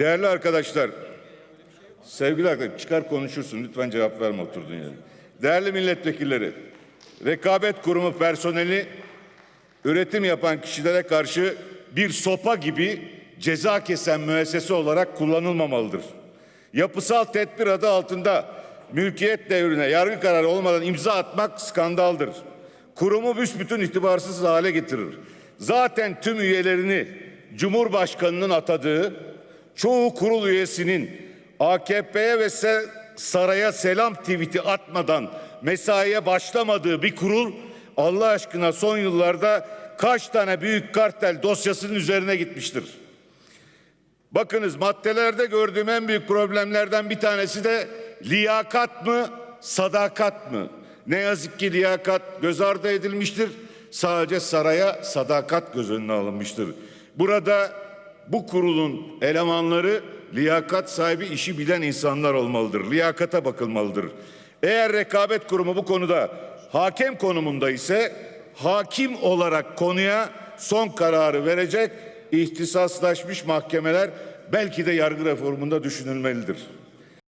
Değerli arkadaşlar, sevgili arkadaşlar çıkar konuşursun lütfen cevap verme oturduğun yere. Değerli milletvekilleri, rekabet kurumu personeli üretim yapan kişilere karşı bir sopa gibi ceza kesen müessese olarak kullanılmamalıdır. Yapısal tedbir adı altında mülkiyet devrine yargı kararı olmadan imza atmak skandaldır. Kurumu büsbütün itibarsız hale getirir. Zaten tüm üyelerini Cumhurbaşkanının atadığı, çoğu kurul üyesinin AKP'ye ve saraya selam tweet'i atmadan mesaiye başlamadığı bir kurul Allah aşkına son yıllarda kaç tane büyük kartel dosyasının üzerine gitmiştir. Bakınız maddelerde gördüğüm en büyük problemlerden bir tanesi de liyakat mı, sadakat mı? Ne yazık ki liyakat göz ardı edilmiştir. Sadece saraya sadakat göz önüne alınmıştır. Burada bu kurulun elemanları liyakat sahibi işi bilen insanlar olmalıdır. Liyakata bakılmalıdır. Eğer rekabet kurumu bu konuda hakem konumunda ise hakim olarak konuya son kararı verecek ihtisaslaşmış mahkemeler belki de yargı reformunda düşünülmelidir.